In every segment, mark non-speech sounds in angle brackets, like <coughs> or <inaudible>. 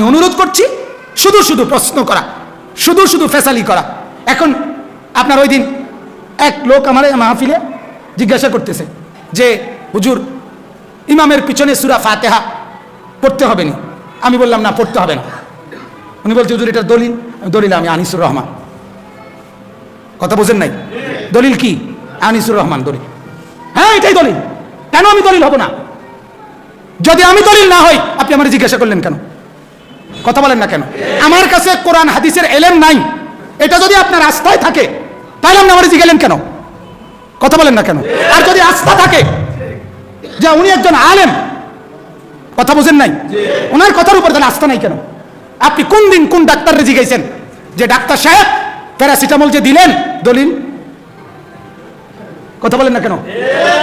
আমি অনুরোধ করছি, শুধু শুধু প্রশ্ন করা, শুধু শুধু ফেসালি করা। এখন আপনার ওই দিন এক লোক আমার মাহফিলে জিজ্ঞাসা করতেছে যে, হুজুর, ইমামের পিছনে সুরা ফাতেহা পড়তে হবে নি? আমি বললাম, না, পড়তে হবে না। উনি বলছে, হুজুর, এটা দলিল। দলিল আমি আনিসুর রহমান। কথা বোঝেন নাই? দলিল কি? আনিসুর রহমান দলিল। হ্যাঁ এটাই দলিল। কেন আমি দলিল হব না? যদি আমি দলিল না হই, আপনি আমার জিজ্ঞাসা করলেন কেন? কথা বলেন না কেন? আমার কাছে কোরআন, হাদিসের এলেম নাই। এটা যদি আপনার আস্থায় থাকে, তাহলে আপনি আমার গেলেন কেন? কথা বলেন না কেন? আর যদি আস্থা থাকে যে উনি একজন আলেম, কথা বোঝেন নাই? ওনার কথার উপর তাহলে আস্থা নাই কেন? আপনি কোন দিন কোন ডাক্তাররে জিজ্ঞাসেন যে ডাক্তার সাহেব, প্যারাসিটামল যে দিলেন, দলিল? কথা বলেন না কেন?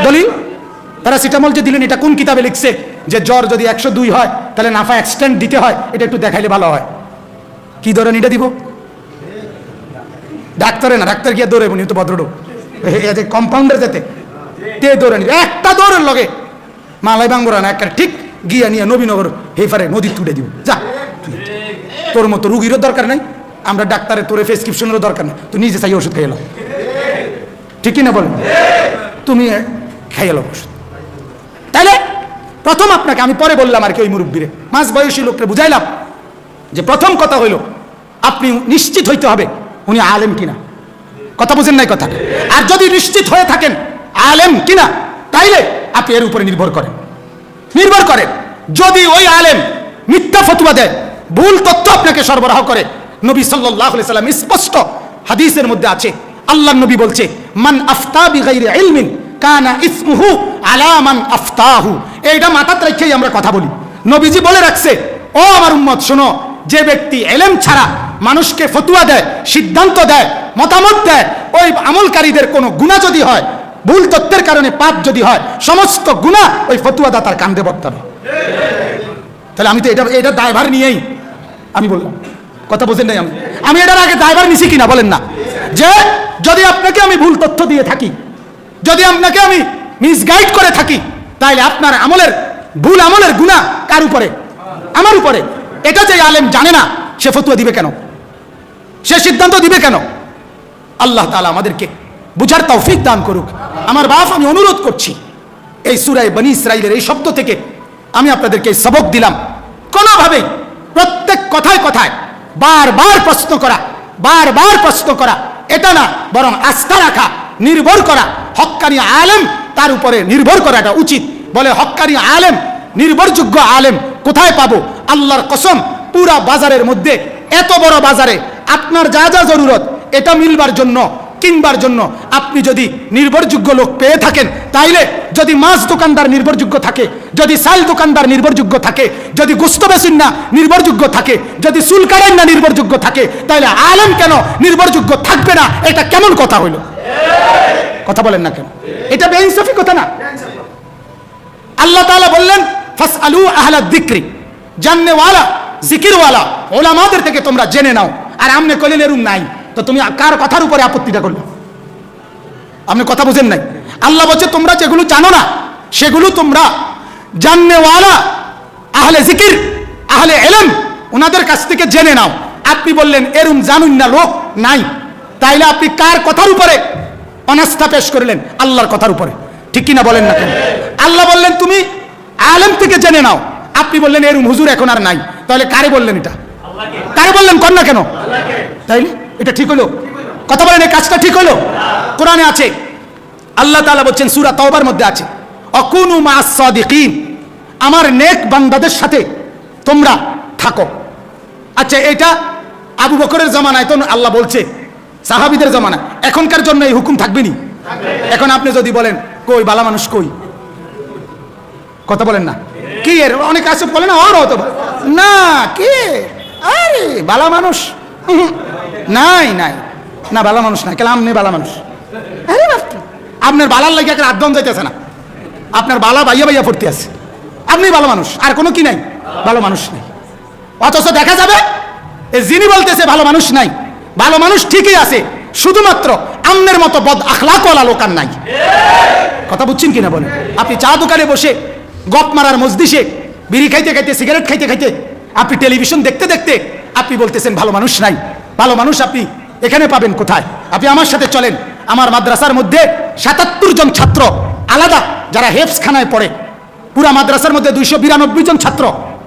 দলিল? প্যারাসিটামল যে দিলেন, এটা কোন কিতাবে লিখছে? যে জ্বর যদি একশো দুই হয়, তাহলে নাফা এক্সটেন্ড দিতে হয়, এটা একটু দেখাইলে ভালো হয়। কি ধরেন এটা দিব? ডাক্তারে না, ডাক্তার গিয়ে দৌড়ে উনি তো ভদ্রলোক কম্পাউন্ডার যেতে। তে দৌড়ে নিবে একটা দৌড়ের লগে। মালাই বাঙ্গুরা না একটা ঠিক গিয়া নিয়ে নবীনগর হেফারে নদী তুলে দিব। যা তোর মতো রুগীরও দরকার নাই, আমরা ডাক্তারের তোর প্রেসক্রিপশনেরও দরকার নেই। তুই নিজে চাই ওষুধ খাইয়ে ঠিকই না বলেন? তুমি খাইয়ে ওষুধ। তাহলে প্রথম আপনাকে আমি পরে বললাম আর কি ওই মুরব্বীরে। মাঝ বয়সী লোককে বুঝাইলাম যে প্রথম কথা হইল, আপনি নিশ্চিত হইতে হবে উনি আলেম কিনা। কথা বুঝেন নাই কথা আর যদি নিশ্চিত হয়ে থাকেন আলেম কিনা, তাইলে আপনি এর উপরে নির্ভর করেন। নির্ভর করেন। যদি ওই আলেম মিথ্যা ফতুয়া দেয়, ভুল তথ্য আপনাকে সরবরাহ করে, নবী সাল্লাহ সাল্লাম স্পষ্ট হাদিসের মধ্যে আছে আল্লাহ নবী বলছে, মান আফতা বিগাইরে ইলমিন কানা ইসমুহু আলা মান আফতাহু। এইটা মাথাত রেখেই আমরা কথা বলি। নবীজি বলে রাখছে, ও আমার উম্মত, শোনো, যে ব্যক্তি এলেম ছাড়া মানুষকে ফতুয়া দেয়, সিদ্ধান্ত দেয়, মতামত দেয়, ওই আমলকারীদের কোনো গুণা যদি হয়, ভুল তথ্যের কারণে পাপ যদি হয়, সমস্ত গুণা ওই ফতুয়াদাতার কান্দে বর্তাবে তাহলে আমি তো এটা এটা দায়ভার নিয়েই আমি বললাম। কথা বোঝেন নাই আমি? আমি এটার আগে দায়ভার নিছি কিনা বলেন না? যে যদি আপনাকে আমি ভুল তথ্য দিয়ে থাকি, যদি আপনাকে আমি মিসগাইড করে থাকি তাহলে আপনার আমলের ভুল আমলের গুণা কার উপরে? আমার উপরে। এটা যে আলেম জানে না, সে ফতুয়া দিবে কেন? সে সিদ্ধান্ত দিবে কেন? আল্লাহ তালা আমাদেরকে বুঝার তৌফিক দান করুক। আমার বাপ, আমি অনুরোধ করছি, এই সুরায় বনি ইসরাইলের এই শব্দ থেকে আমি আপনাদেরকে সবক দিলাম। কোনোভাবেই, প্রত্যেক কথায় কথায়, বারবার প্রশ্ন করা, বারবার প্রশ্ন করা, এটা না, বরং আস্থা রাখা, নির্ভর করা, হক্কানি আলেম তার উপরে নির্ভর করাটা উচিত। বলে হক্কানি আলেম, নির্ভরযোগ্য আলেম কোথায় পাবো? আল্লাহর কসম, পুরা বাজারের মধ্যে, এত বড় বাজারে আপনার যা যা জরুরত, এটা মিলবার জন্য, কিনবার জন্য আপনি যদি নির্ভরযোগ্য লোক পেয়ে থাকেন, তাইলে যদি মাছ দোকানদার নির্ভরযোগ্য থাকে, যদি সাইল দোকানদার নির্ভরযোগ্য থাকে, যদি গুস্ত বেসিন না নির্ভরযোগ্য থাকে, যদি না নির্ভরযোগ্য থাকে তাহলে আলেম কেন নির্ভরযোগ্য থাকবে না? এটা কেমন কথা হইল? কথা বলেন না কেন? এটা বেইনসাফি কথা না। আল্লাহ তাআলা বললেন ফাস আলু আহলা দিক্রি জিকিরওয়ালা, ওলামাদের থেকে তোমরা জেনে নাও। আর আমনে এরুম নাই। তো তুমি কার কথার উপরে আপত্তিটা আপনি কথা বুঝেন নাই? আল্লাহ বলছে, তোমরা যেগুলো জানো না, সেগুলো তোমরা জাননেওয়ালা, আহলে জিকির আহলে এলেম ওনাদের কাছ থেকে জেনে নাও। আপনি বললেন এরুম জানুন না, লোক নাই। তাইলে আপনি কার কথার উপরে অনাস্থা পেশ করলেন আল্লাহর কথার উপরে। ঠিক কিনা বলেন না কেন? আল্লাহ বললেন, তুমি আলেম থেকে জেনে নাও। আপনি বললেন এরুম হুজুর এখন আর নাই। তাহলে কারে বললেন এটা? কারে বললেন? কর না কেন? তাইলে? এটা ঠিক হলো? কথা বলেন, এই কাজটা ঠিক হলো? কোরআনে আছে। আল্লাহ তাআলা বলছেন, সুরা তওবার মধ্যে আছে। অকুনু মাস সাদিকিন। আমার নেক বান্দাদের সাথে তোমরা থাকো। আচ্ছা এটা আবু বকরের জামানায় তো আল্লাহ বলছে সাহাবিদের জামানায় এখনকার জন্য এই হুকুম থাকবে নি এখন আপনি যদি বলেন, কই, বালা মানুষ কই? কথা বলেন না। কি এর? অনেক আছে বলে না ওর হতো না, কে? আরে, বালা মানুষ। নাই নাই। না, বালা মানুষ না কেন আপনি বালা মানুষ। আরে আপনার বালার লাগে একটা আদম যাইতেছে না। আপনার বালা বাইয়া বাইয়া পড়তে আছে। আপনি ভালো মানুষ, আর কোনো কি নাই? ভালো মানুষ নেই। অথচ দেখা যাবে যিনি বলতেছে ভালো মানুষ নাই। ভালো মানুষ ঠিকই আছে, শুধুমাত্র আমনের মতো বদ আখলাকওয়ালা লোক আর নাই। কথা বুঝছেন কিনা বলেন? আপনি চা দোকানে বসে গপ মারার মসজিষে বিড়ি খাইতে খাইতে, সিগারেট খাইতে খাইতে আপনি টেলিভিশন দেখতে দেখতে আপনি বলতেছেন ভালো মানুষ নাই। ভালো মানুষ আপনি এখানে পাবেন কোথায়? আপনি আমার সাথে চলেন। আমার মাদ্রাসার মধ্যে সাতাত্তর জন ছাত্র আলাদা, যারা হেফস খানায় পড়ে। পুরা মাদ্রাসার মধ্যে দুইশো বিরানব্বই জন ছাত্র।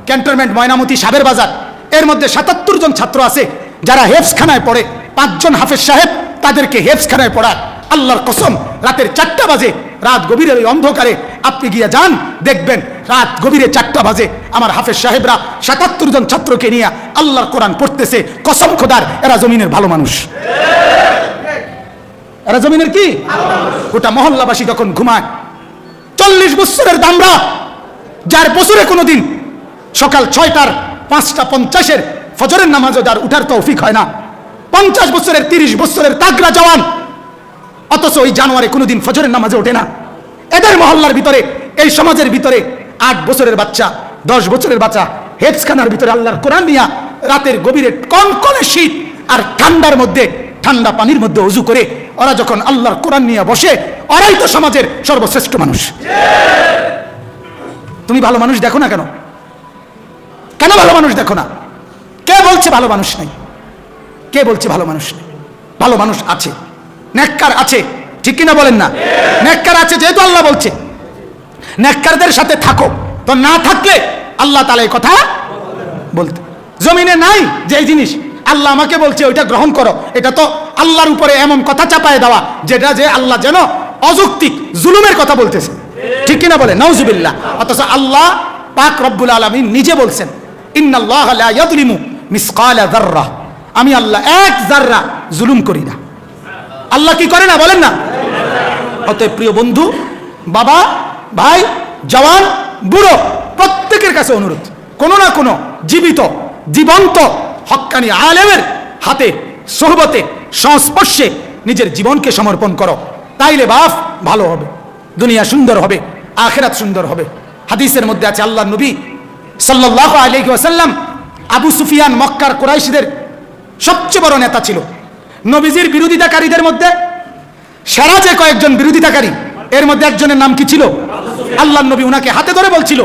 ক্যান্টনমেন্ট ময়নামতি সাবের বাজার। এর মধ্যে সাতাত্তর জন ছাত্র আছে। যারা হেফস খানায় পড়ে, পাঁচজন হাফেজ সাহেব তাদেরকে হেফস খানায় পড়ায় আল্লাহর কসম, রাতের চারটা বাজে, রাত গভীরের ওই অন্ধকারে আপনি গিয়ে যান, দেখবেন রাত গভীরে চারটা বাজে। আমার হাফেজ সাহেবরা সাতাত্তর জন ছাত্রকে নিয়ে আল্লাহর কোরআন পড়তেছে, কসম খোদার, এরা জমিনের ভালো মানুষ। এরা জমিনের কি? গোটা মহল্লাবাসী যখন ঘুমায়, চল্লিশ বছরের দামরা, যার বছরে কোনো দিন সকাল ছয়টার পাঁচটা পঞ্চাশের ফজরের নামাজও যার উঠার তৌফিক হয় না। পঞ্চাশ বছরের, তিরিশ বছরের তাগরা জওয়ান। অথচ ওই জানুয়ারি কোনোদিন ফজরের নামাজে ওঠে না। এদের মহল্লার ভিতরে, এই সমাজের ভিতরে আট বছরের বাচ্চা, দশ বছরের বাচ্চা হেফসখানার ভিতরে আল্লাহর কোরআন নিয়া রাতের গভীরে কনকনে শীত আর ঠান্ডার মধ্যে, ঠান্ডা পানির মধ্যে উজু করে ওরা যখন আল্লাহর কোরআন নিয়ে বসে, ওরাই তো সমাজের সর্বশ্রেষ্ঠ মানুষ। তুমি ভালো মানুষ দেখো না কেন? কেন ভালো মানুষ দেখো না? কে বলছে ভালো মানুষ নাই? কে বলছে ভালো মানুষ নেই? ভালো মানুষ আছে। নেককার আছে। ঠিক কিনা বলেন না? নেককার আছে যেহেতু আল্লাহ বলছে। নেককারদের সাথে থাকো। তো না থাকলে আল্লাহ তালা এই কথা বলতে জমিনে নাই যে জিনিস। আল্লাহ আমাকে বলছে ওইটা গ্রহণ করো। এটা তো আল্লাহর উপরে এমন কথা চাপায় দেওয়া, যেটা যে আল্লাহ যেন অযৌক্তিক জুলুমের কথা বলতেছে। ঠিক কিনা বলে নওজুবিল্লাহ অথচ আল্লাহ পাক রব্বুল আলমিন নিজে বলছেন, ইন্নাল্লাহ লা ইয়াযলিমু মিসকালা যাররা। আমি আল্লাহ এক জাররা জুলুম করি না। আল্লাহ কি করে না বলেন না? অতএব প্রিয় বন্ধু, বাবা, ভাই, জওয়ান, বুড়ো, প্রত্যেকের কাছে অনুরোধ। কোনো না কোনো জীবিত, জীবন্ত, হক্কানি আলেমের হাতে, সোহবতে, সংস্পর্শে নিজের জীবনকে সমর্পণ করো। তাইলে বাপ, ভালো হবে। দুনিয়া সুন্দর হবে, আখেরাত সুন্দর হবে। হাদিসের মধ্যে আছে আল্লাহ নবী সাল্লাহ আলাইহি ওয়াসাল্লাম আবু সুফিয়ান মক্কার কোরাইশিদের সবচেয়ে বড় নেতা ছিল। নবীজির বিরোধিতাকারীদের মধ্যে সেরা যে কয়েকজন বিরোধিতাকারী, এর মধ্যে একজনের নাম কি ছিল? আল্লাহ নবী উনাকে হাতে ধরে বলছিল,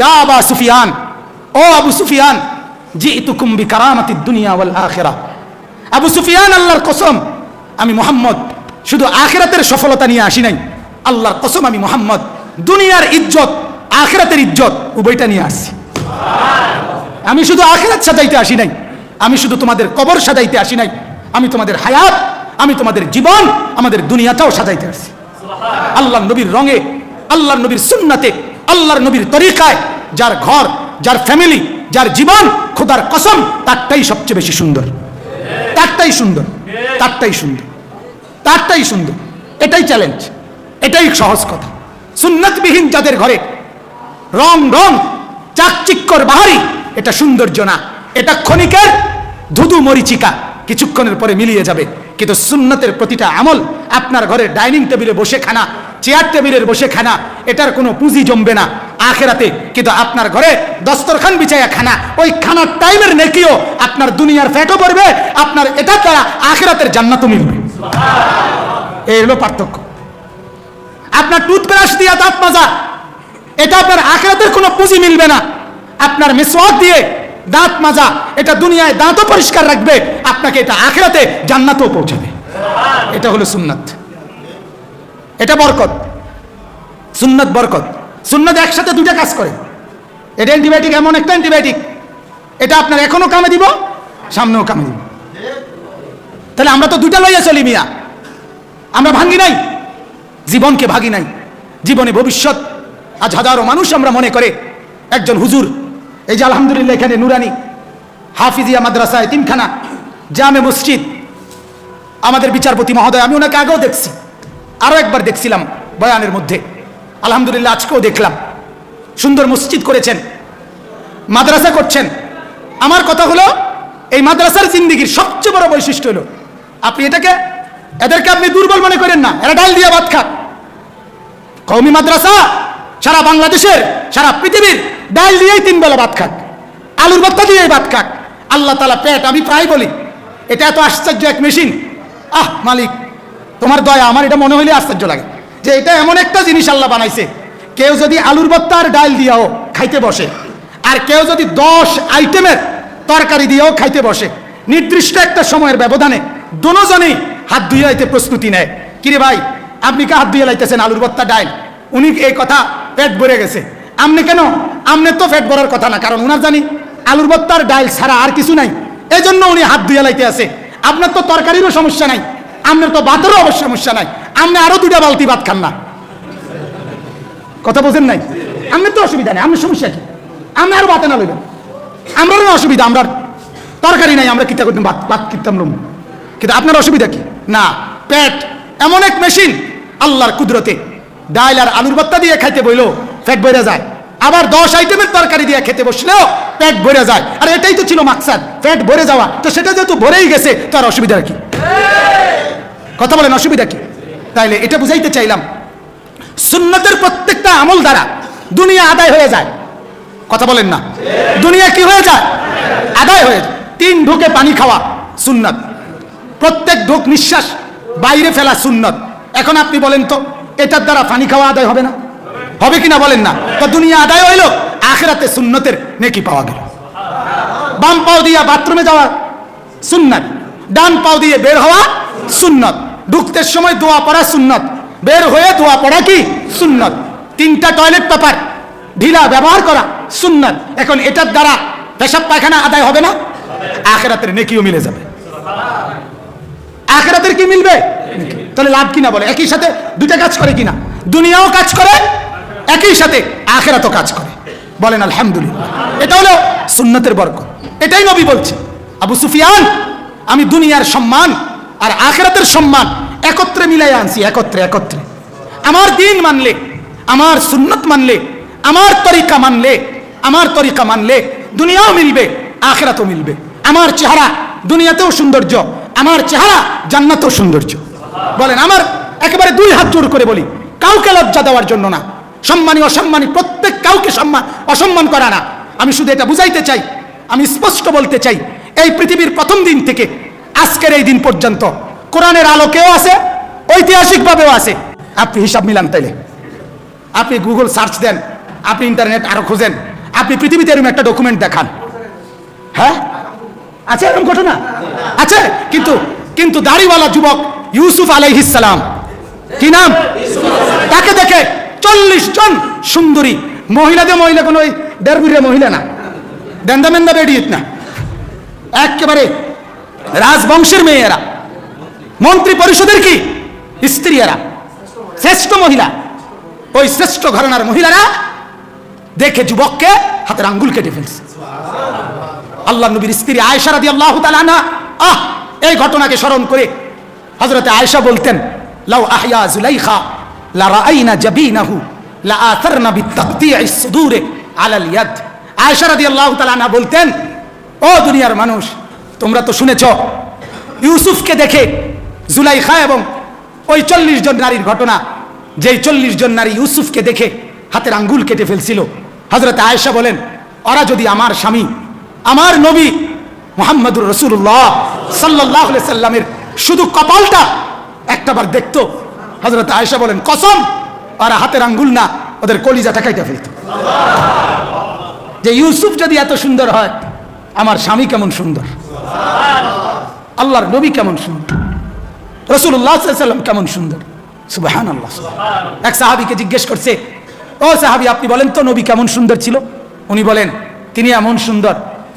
ইয়া আবা সুফিয়ান, ও আবু সুফিয়ান জি ইতুকুম্বি কারামাতি দুনিয়া ওয়াল আখেরা। আবু সুফিয়ান, আল্লাহর কসম, আমি মোহাম্মদ, শুধু আখেরাতের সফলতা নিয়ে আসি নাই। আল্লাহর কসম, আমি মোহাম্মদ, দুনিয়ার ইজ্জত, আখেরাতের ইজ্জত, উভয়টা নিয়ে আসছি। আমি শুধু আখেরাত সাজাইতে আসি নাই। আমি শুধু তোমাদের কবর সাজাইতে আসি নাই। আমি তোমাদের হায়াত, আমি তোমাদের জীবন, আমাদের দুনিয়াটাও সাজাইতে আসছি আল্লাহ নবীর রঙে আল্লাহ নবীর সুন্নাতে, আল্লাহর নবীর তরিকায় যার ঘর, যার ফ্যামিলি যার জীবন, খোদার কসম, তারটাই সবচেয়ে বেশি সুন্দর। তারটাই সুন্দর। তারটাই সুন্দর। তারটাই সুন্দর। এটাই চ্যালেঞ্জ এটাই সহজ কথা। সুন্নতবিহীন যাদের ঘরে রং রং চাকচিক্কর বাহারি এটা সৌন্দর্য না। এটা ক্ষণিকের ধুধু মরিচিকা। কিছুক্ষণের পরে মিলিয়ে যাবে। কিন্তু সুন্নতের প্রতিটা আমল আপনার ঘরে ডাইনিং টেবিলে বসে খানা চেয়ার টেবিলের বসে খানা এটার কোনো পুঁজি জমবে না। আখেরাতে কিন্তু আপনার ঘরে দস্তরখান বিছাইয়া খানা ওই খানার টাইমের নেকিও আপনার দুনিয়ার ফ্যাটও পড়বে আপনার এটা তারা আখেরাতের জান্নাতও মিলবে। এই হলো পার্থক্য। আপনার টুথব্রাশ দিয়া দাঁত মাজা এটা আপনার আখেরাতের কোনো পুঁজি মিলবে না। আপনার মেসওয়াক দিয়ে দাঁত মাজা, এটা দুনিয়ায় দাঁতও পরিষ্কার রাখবে, আপনাকে এটা আখেরাতে জান্নাতেও পৌঁছাবে। এটা হলো সুন্নাত। এটা বরকত। সুন্নাত বরকত। সুন্নাত একসাথে দুটা কাজ করে। এটা অ্যান্টিবায়োটিক এমন একটা অ্যান্টিবায়োটিক এটা আপনার এখনও কামে দিব, সামনেও কামে দিব। তাহলে আমরা তো দুটা লইয়া চলি মিয়া। আমরা ভাঙ্গি নাই। জীবনকে ভাগি নাই। জীবনে ভবিষ্যৎ। আজ হাজারো মানুষ আমরা মনে করে, একজন হুজুর এই যে আলহামদুলিল্লাহ এখানে নুরানি, হাফিজিয়া মাদ্রাসা তিনখানা জামে মসজিদ, আমাদের বিচারপতি মহোদয়, আমি ওনাকে আগেও দেখছি আরও একবার দেখছিলাম বয়ানের মধ্যে। আলহামদুলিল্লাহ আজকেও দেখলাম। সুন্দর মসজিদ করেছেন, মাদ্রাসা করছেন। আমার কথা হলো, এই মাদ্রাসার জিন্দিগির সবচেয়ে বড় বৈশিষ্ট্য হলো, আপনি এটাকে, এদেরকে আপনি দুর্বল মনে করেন না, এরা ডাল দিয়ে ভাত খাক কৌমি মাদ্রাসা সারা বাংলাদেশের, সারা পৃথিবীর ডাল দিয়েই তিন বেলা ভাত খাক, আলুর ভর্তা দিয়েই ভাত খাক। আল্লাহ তালা পেট, আমি প্রায় বলি, এটা এত আশ্চর্য এক মেশিন। আহ, মালিক, তোমার দয়া, আমার এটা মনে হইলে আশ্চর্য লাগে যে এটা এমন একটা জিনিস আল্লাহ বানাইছে। কেউ যদি আলুর ভর্তা আর ডাল দিয়াও খাইতে বসে, আর কেউ যদি দশ আইটেমের তরকারি দিয়েও খাইতে বসে, নির্দিষ্ট একটা সময়ের ব্যবধানে দুজনেই হাত ধুয়ে লাইতে প্রস্তুতি নেয়। কিরে ভাই, আপনি কে হাত ধুয়ে লাইতেছেন আলুর ভর্তা ডাইল উনি এই কথা পেট ভরে গেছে। আপনি কেন? আমনে তো পেট ভরার কথা না, কারণ উনার জানি আলুর ভর্তার ডাইল ছাড়া আর কিছু নাই। এই জন্য উনি হাত ধুয়ে লাইতে আছে। আপনার তো তরকারিরও সমস্যা নাই আপনার তো ভাতেরও অবশ্য সমস্যা নাই। আপনি আরও দুটা বালতি ভাত খান না। কথা বোঝেন নাই? আপনার তো অসুবিধা নেই আপনার সমস্যা কি? আপনি আরও ভাতে না লইবেন। আমরারও অসুবিধা আমরা তরকারি নাই, আমরা কিতা করতাম, ভাত ভাত কিনতাম লম। কিন্তু আপনার অসুবিধা কি? না, পেট এমন এক মেশিন আল্লাহর কুদরতে। ডাইল আর আলুর ভর্তা দিয়ে খাইতে বইলো, পেট ভরে যায়। আবার দশ আইটেমের তরকারি দিয়ে খেতে বসলেও পেট ভরে যায়। আর এটাই তো ছিল মাকসাদ, পেট ভরে যাওয়া। তো সেটা যেহেতু ভরেই গেছে তার অসুবিধা কি? কথা বলেন, অসুবিধা কি? তাইলে এটা বুঝাইতে চাইলাম, সুন্নতের প্রত্যেকটা আমল দ্বারা দুনিয়া আদায় হয়ে যায়। কথা বলেন না। দুনিয়া কি হয়ে যায়? আদায় হয়ে যায়। তিন ঢুকে পানি খাওয়া সুন্নত। প্রত্যেক ঢোক নিঃশ্বাস, বাইরে ফেলা সুন্নত। এখন আপনি বলেন তো এটার দ্বারা পানি খাওয়া আদায় হবে না। হবে কিনা বলেন না। তো দুনিয়া আদায় হইল, আখেরাতে সুন্নতের নেকি পাওয়া গেল। বাম পাও দিয়া বাথরুমে যাওয়া সুন্নত, ডান পাও দিয়ে বের হওয়া সুন্নত। ঢুকতে সময় দোয়া পড়া সুন্নত, বের হয়ে দোয়া পড়া কি সুন্নত। তিনটা টয়লেট পেপার ঢিলা ব্যবহার করা সুন্নত। এখন এটার দ্বারা পেশাব পায়খানা আদায় হবে না, আখেরাতের নেকিও মিলে যাবে। আখেরাতের কি মিলবে? তাহলে লাভ কিনা বলে? একই সাথে দুইটা কাজ করে কিনা? দুনিয়াও কাজ করে, একই সাথে আখেরাতও কাজ করে। বলেন, আলহামদুলিল্লাহ। এটা হলো সুন্নতের বর্গ এটাই নবী বলছে। আবু সুফিয়ান, আমি দুনিয়ার সম্মান আর আখেরাতের সম্মান একত্রে মিলাই আনছি, একত্রে একত্রে। আমার দিন মানলে, আমার সুন্নত মানলে, আমার তরিকা মানলে, আমার তরিকা মানলে দুনিয়াও মিলবে, আখেরাতও মিলবে। আমার চেহারা দুনিয়াতেও সৌন্দর্য, আমার চেহারা জান্নাতেও সৌন্দর্য। বলেন, আমার একেবারে দুই হাত জোর করে বলি, কাউকে লজ্জা দেওয়ার জন্য না। সম্মানী, অসম্মানী, প্রত্যেক কাউকে সম্মান অসম্মান করা না। আমি শুধু এটা বুঝাইতে চাই, আমি স্পষ্ট বলতে চাই, এই পৃথিবীর প্রথম দিন থেকে, আজকের এই দিন পর্যন্ত, কোরআনের আলোকেও আছে? ঐতিহাসিকভাবেও আছে। আপনি হিসাব মিলান তাইলে। আপনি গুগল সার্চ দেন, আপনি ইন্টারনেট আরও খুঁজেন, আপনি পৃথিবীতে এরকম একটা ডকুমেন্ট দেখান। হ্যাঁ? আছে এরকম ঘটনা? আছে। কিন্তু কিন্তু দাড়িওয়ালা যুবক ইউসুফ আলাইহিসালাম কি নাম? তাকে দেখে চল্লিশ জন সুন্দরী মহিলাদের মহিলা, কোনো ওই দেড়বিরে মহিলা না। দেন্দা মেন্দা বেডিয়েত না। একেবারে রাজবংশের মেয়েরা। মন্ত্রী পরিষদের কি? স্ত্রীরা শ্রেষ্ঠ মহিলা। ওই শ্রেষ্ঠ ঘরানার মহিলারা দেখে যুবককে হাতের আঙ্গুল কেটে ফেলছে। আল্লাহ নবীর স্ত্রী আয়েশা রাদি আল্লাহ তালানা আহ, এই ঘটনাকে স্মরণ করে হজরতে আয়েশা বলতেন, লাউ আহিয়া জুলাইখা, লা রাআইনা জাবিনাহু, লা আথারনা বিতাকতিঈস সুদুরে আলাল ইয়াদ। আয়েশা রাদিয়াল্লাহু তাআলা না বলতেন, ও দুনিয়ার মানুষ, তোমরা তো শুনেছ, ইউসুফকে দেখে জুলাইখা এবং ওই চল্লিশ জন নারীর ঘটনা, যেই চল্লিশ জন নারী ইউসুফকে দেখে হাতের আঙ্গুল কেটে ফেলছিল। হজরত আয়েশা বলেন, ওরা যদি আমার স্বামী, আমার নবী মোহাম্মদুর রসুল্লাহ সাল্লাহ সাল্লামের শুধু কপালটা একটাবার দেখতো। হজরত আয়েশা বলেন, কসম, আর হাতের আঙ্গুল না, ওদের কলিজাটা কাইটা ফেলত। যে ইউসুফ যদি এত সুন্দর হয়, আমার স্বামী কেমন সুন্দর? আল্লাহর নবী কেমন সুন্দর? রসুল্লাহ সাল্লাম কেমন সুন্দর? সুবাহান আল্লাহ এক সাহাবিকে জিজ্ঞেস করছে, ও সাহাবি, আপনি বলেন তো নবী কেমন সুন্দর ছিল? উনি বলেন, তিনি এমন সুন্দর,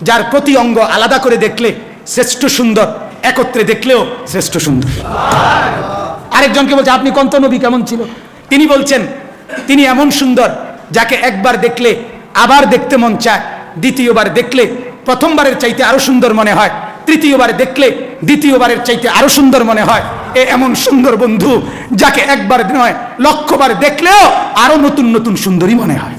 যার প্রতি অঙ্গ আলাদা করে দেখলে শ্রেষ্ঠ সুন্দর একত্রে দেখলেও শ্রেষ্ঠ সুন্দর। আরেকজনকে বলছে, আপনি কন্ত নবী, কেমন ছিল? তিনি বলছেন, তিনি এমন সুন্দর যাকে একবার দেখলে আবার দেখতে মন চায়, দ্বিতীয়বার দেখলে প্রথমবারের চাইতে আরও সুন্দর মনে হয়, তৃতীয়বার দেখলে দ্বিতীয়বারের চাইতে আরও সুন্দর মনে হয়। এ এমন সুন্দর বন্ধু যাকে একবার নয়, লক্ষবার দেখলেও আরও নতুন নতুন সুন্দরী মনে হয়।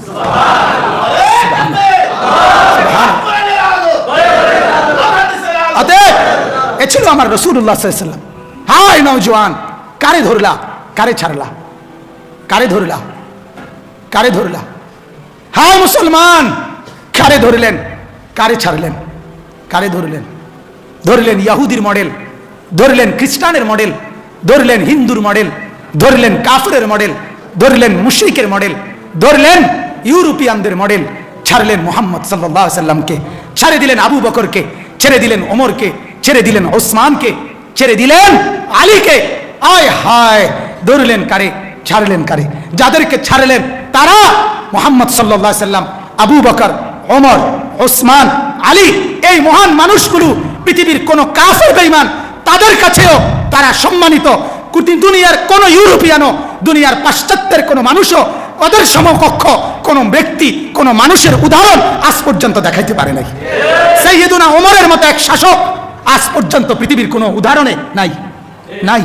এ ছিল আমার রসুল্লাহ সাল্লাম হাই নৌজওয়ান কারে ধরলা? কারে ছাড়লা? কারে ধরলা? কারে ধরলা? হায় মুসলমান, কারে ধরলেন? কারে ছাড়লেন? কারে ধরলেন? ধরলেন ইয়াহুদির মডেল, ধরলেন খ্রিস্টানের মডেল, ধরলেন হিন্দুর মডেল, ধরলেন কাফরের মডেল, ধরলেন মুশরিকের মডেল, ধরলেন ইউরোপিয়ানদের মডেল, ছাড়লেন মোহাম্মদ সাল্লাহ সাল্লামকে ছেড়ে দিলেন আবু বকরকে, ছেড়ে দিলেন ওমরকে ছেড়ে দিলেন ওসমানকে ছেড়ে দিলেন আলীকে। আয় হায় ধরলেন কারে ছাড়লেন কারে। যাদেরকে ছাড়লেন তারা মোহাম্মদ সাল্লাহ সাল্লাম আবু বকর ওমর ওসমান আলী এই মহান মানুষগুলো পৃথিবীর কোন কাফের বেঈমান তাদের কাছেও তারা সম্মানিত। দুনিয়ার কোন ইউরোপিয়ানও দুনিয়ার পাশ্চাত্যের কোন মানুষও ওদের সমকক্ষ কোন ব্যক্তি কোন মানুষের উদাহরণ আজ পর্যন্ত দেখাইতে পারে নাই। সাইয়েদুনা ওমরের মতো এক শাসক আজ পর্যন্ত পৃথিবীর কোনো উদাহরণে নাই। নাই।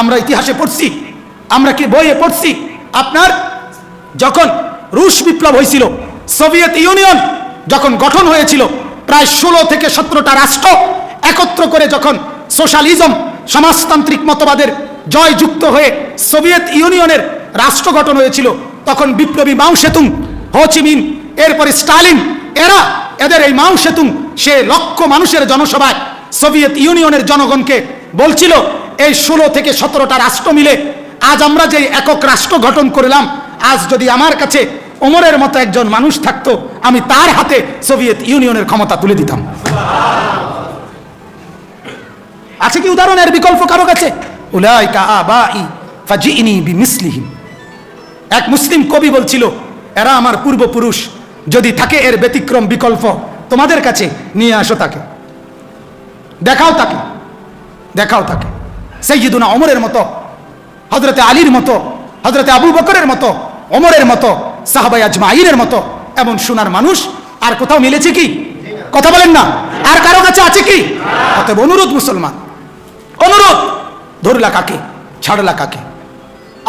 আমরা ইতিহাসে পড়ছি, আমরা কি বইয়ে পড়ছি? আপনার যখন রুশ বিপ্লব হয়েছিল, সোভিয়েত ইউনিয়ন যখন গঠন হয়েছিল, প্রায় ষোলো থেকে সতেরোটা রাষ্ট্র একত্র করে যখন সোশ্যালিজম, সমাজতান্ত্রিক মতবাদের জয়যুক্ত হয়ে সোভিয়েত ইউনিয়নের রাষ্ট্র গঠন হয়েছিল, তখন বিপ্লবী মাও সেতুং হোচিমিন এরপরে স্টালিন, এরা, এদের এই মাও সেতুং, সে লক্ষ মানুষের জনসভায় সোভিয়েত ইউনিয়নের জনগণকে বলছিল, এই ষোলো থেকে সতেরোটা রাষ্ট্র মিলে আজ আমরা যে একক রাষ্ট্র গঠন করলাম, আজ যদি আমার কাছে ওমরের মতো একজন মানুষ থাকতো, আমি তার হাতে সোভিয়েত ইউনিয়নের ক্ষমতা তুলে দিতাম। আছে কি উদাহরণের বিকল্প কারও কাছে? এক মুসলিম কবি বলছিল, এরা আমার পূর্বপুরুষ, যদি থাকে এর ব্যতিক্রম বিকল্প, তোমাদের কাছে নিয়ে আসো তাকে। দেখাও তাকে। দেখাও তাকে। সৈয়দুনা অমরের মতো হজরতে আলীর মতো হজরতে আবু বকরের মতো অমরের মতো সাহাবাই আজমাইনের মতো এমন সোনার মানুষ আর কোথাও মিলেছে কি? কথা বলেন না। আর কারও কাছে আছে কি? অতএব অনুরোধ মুসলমান, অনুরোধ, ধরলা কাকে, ছাড়লা কাকে?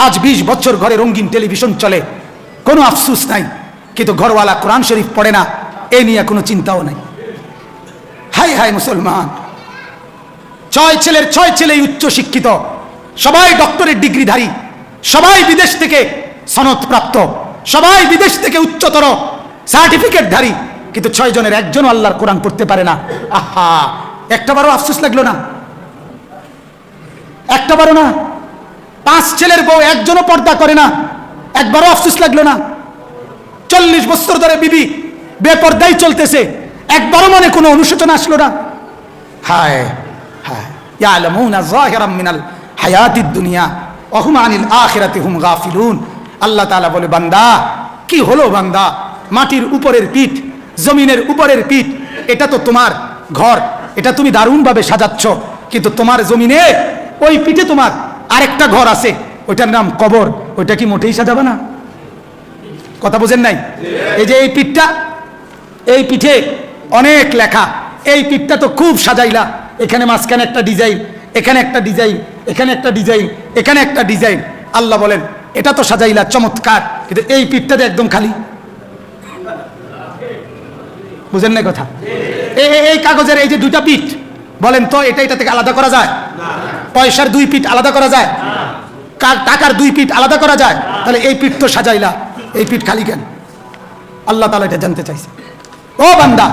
আজ বিশ বছর ঘরে রঙিন টেলিভিশন চলে, কোনো আফসুস নাই, কিন্তু ঘরওয়ালা কোরআন শরীফ পড়ে না, এ নিয়ে কোনো চিন্তাও নাই। হাই হাই মুসলমান ছয় ছেলের ছয় ছেলেই উচ্চ শিক্ষিত। সবাই ডক্টরের ডিগ্রিধারী। সবাই বিদেশ থেকে সনদপ্রাপ্ত। সবাই বিদেশ থেকে উচ্চতর সার্টিফিকেটধারী। কিন্তু ছয় জনের একজনও আল্লাহর কোরআন পড়তে পারে না। আহা, একটাবারও আফসোস লাগল না। একটাবারও না। পাঁচ ছেলের বউ একজনও পর্দা করে না। একবারও আফসোস লাগল না। চল্লিশ বছর ধরে বিবি বেপর্দাই চলতেছে। একবারও মনে কোনো অনুশোচনা আসলো না। হায় আল্লাহ বলে, বান্দা, কি হলো বান্দা? মাটির উপরের পিঠ, জমিনের উপরের পিঠ, এটা তো তোমার ঘর, এটা তুমি দারুণভাবে সাজাচ্ছ, কিন্তু তোমার জমিনে ওই পিঠে তোমার আরেকটা ঘর আছে, ওইটার নাম কবর, ওইটা কি মোটেই সাজাবে না? কথা বোঝেন নাই? এই যে এই পিঠটা, এই পিঠে অনেক লেখা, এই পিঠটা তো খুব সাজাইলা। এখানে মাঝখানে একটা ডিজাইন এখানে একটা ডিজাইন এখানে একটা ডিজাইন এখানে একটা ডিজাইন আল্লাহ বলেন, এটা তো সাজাইলা, চমৎকার। কিন্তু এই পিঠটাতে একদম খালি। বুঝেন না কথা? এই কাগজের এই যে দুইটা পিঠ, বলেন তো, এটা এটা থেকে আলাদা করা যায়? পয়সার দুই পিঠ আলাদা করা যায়? টাকার দুই পিঠ আলাদা করা যায়? তাহলে এই পিঠ তো সাজাইলা, এই পিঠ খালি কেন? আল্লাহ তালা এটা জানতে চাইছে। ও বান্দা,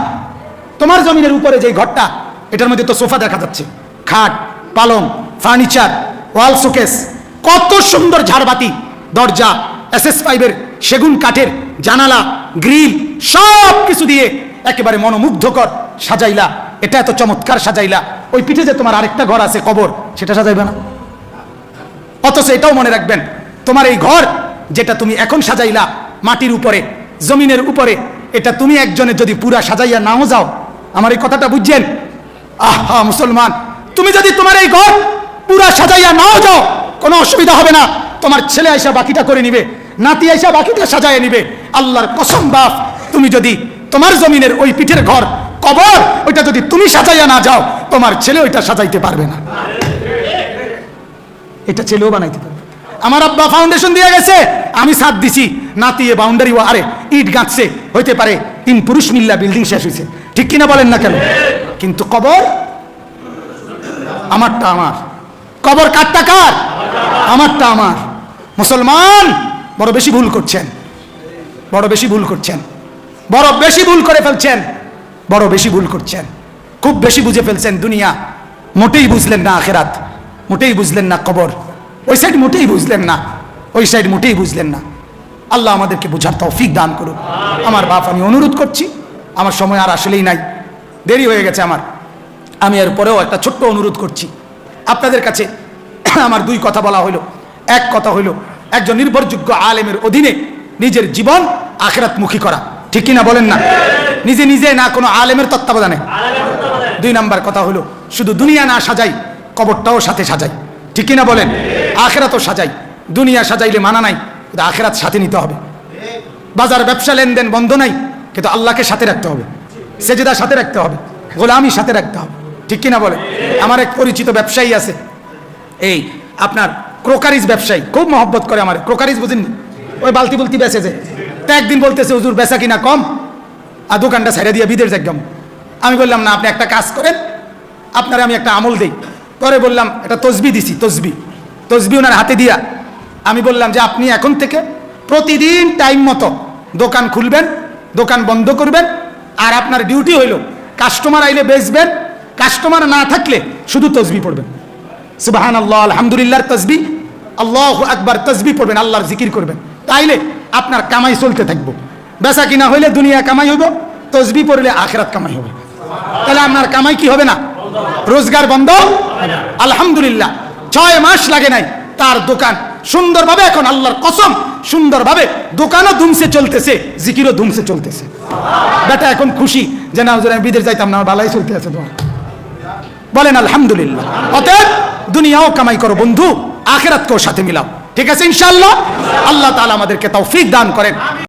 তোমার জমিনের উপরে যে ঘরটা এটার মধ্যে তো সোফা দেখা যাচ্ছে। খাট, পালং, ফার্নিচার, ওয়াল শোকেস, কত সুন্দর ঝাড়বাতি, দরজা এস এস ফাইভের সেগুন কাঠের জানালা, গ্রিল সব কিছু দিয়ে একেবারে মনোমুগ্ধকর সাজাইলা। এটা এত চমৎকার সাজাইলা। ওই পিঠে যে তোমার আরেকটা ঘর আছে, কবর, সেটা সাজাইবে না? অথচ এটাও মনে রাখবেন, তোমার এই ঘর যেটা তুমি এখন সাজাইলা, মাটির উপরে, জমিনের উপরে, এটা তুমি একজনের যদি পুরা সাজাইয়া নাও যাও, আমার এই কথাটা বুঝছেন? আহা, মুসলমান, তুমি যদি তোমার এই ঘর পুরা সাজাইয়া নাও যাও, কোনো অসুবিধা হবে না। তোমার ছেলে আইসা বাকিটা করে নিবে, নাতি আইসা বাকিটা সাজাইয়া নিবে। আল্লাহর কসম বাপ, তুমি যদি তোমার জমিনের ওই পিঠের ঘর, কবর, ওইটা যদি তুমি সাজাইয়া না যাও, তোমার ছেলে ওইটা সাজাইতে পারবে না। এটা ছেলেও বানাইতে পারবে। আমার আব্বা ফাউন্ডেশন দিয়ে গেছে, আমি সাথ দিছি নাতিয়ে বাউন্ডারি ও আরে, ইট গাঁথছে, হইতে পারে, তিন পুরুষ মিল্লা বিল্ডিং শেষ হয়েছে ঠিক কিনা বলেন না কেন? কিন্তু কবর? আমারটা আমার। কবর কারটা কার? আমারটা আমার। মুসলমান, বড় বেশি ভুল করছেন। বড় বেশি ভুল করছেন। বড় বেশি ভুল করে ফেলছেন। বড় বেশি ভুল করছেন। খুব বেশি বুঝে ফেলছেন দুনিয়া। মোটেই বুঝলেন না আখেরাত। মোটেই বুঝলেন না কবর। ওই সাইড মোটেই বুঝলেন না। ওই সাইড মোটেই বুঝলেন না। আল্লাহ আমাদেরকে বোঝার তৌফিক দান করুন আমার বাপ, আমি অনুরোধ করছি। আমার সময় আর আসলেই নাই। দেরি হয়ে গেছে আমার। আমি এর পরেও একটা ছোট্ট অনুরোধ করছি। আপনাদের কাছে <coughs> আমার দুই কথা বলা হলো এক কথা হলো একজন নির্ভরযোগ্য আলেমের অধীনে নিজের জীবন আখেরাতমুখী করা। ঠিক কিনা বলেন না? নিজে নিজে না কোনো আলেমের তত্ত্বাবধানে। দুই নাম্বার কথা হলো শুধু দুনিয়া না সাজাই, কবরটাও সাথে সাজাই। ঠিক কিনা বলেন? আখেরাতও সাজাই। দুনিয়া সাজাইলে মানা নাই, কিন্তু আখেরাত সাথে নিতে হবে। বাজার, ব্যবসা, লেনদেন বন্ধ নাই, কিন্তু আল্লাহকে সাথে রাখতে হবে। সেজেদা সাথে রাখতে হবে, গোলামি সাথে রাখতে হবে। ঠিক কিনা বলে? আমার এক পরিচিত ব্যবসায়ী আছে। এই আপনার ক্রোকারিজ ব্যবসায়ী, খুব মহব্বত করে আমার, ক্রোকারিজ বুঝেননি? ওই বালতি বুলতি বেচে যে। তা একদিন বলতেছে, হুজুর, বেচা কিনা কম? আর দোকানটা ছেড়ে দিয়ে বিদেশ একদম। আমি বললাম, না, আপনি একটা কাজ করেন, আপনার আমি একটা আমল দেই। পরে বললাম একটা তসবি দিছি, তসবি। তসবি ওনার হাতে দিয়া। আমি বললাম, যে আপনি এখন থেকে প্রতিদিন টাইম মতো দোকান খুলবেন, দোকান বন্ধ করবেন আর আপনার ডিউটি হইল কাস্টমার আইলে বেচবেন কাস্টমার না থাকলে শুধু তসবি পড়বেন। সুবাহান আল্লাহ আলহামদুলিল্লাহর তসবি, আল্লাহ আকবার, তসবি পড়বেন, আল্লাহর জিকির করবেন। তাইলে আপনার কামাই চলতে থাকব। বেচা কিনা হইলে দুনিয়া কামাই হইব, তসবি পড়লে আখেরাত কামাই হবে। তাহলে আপনার কামাই কি হবে না? রোজগার বন্ধ আলহামদুলিল্লাহ, ছয় মাস লাগে নাই তার দোকান। সুন্দরভাবে এখন আল্লাহর কসম, সুন্দরভাবে দোকানও ধুমসে চলতেছে, জিকিরও ধুমসে চলতেছে। বেটা, এখন খুশি যে না, হুজুর, আমি বিদেশ যাইতাম না ভালাই চলতে আছে তোমার। বলেন, আলহামদুলিল্লাহ। অতএব, দুনিয়াও কামাই করো বন্ধু, আখেরাতকেও সাথে মিলাও। ঠিক আছে ইনশাল্লাহ আল্লাহ তালা আমাদেরকে তৌফিক দান করেন।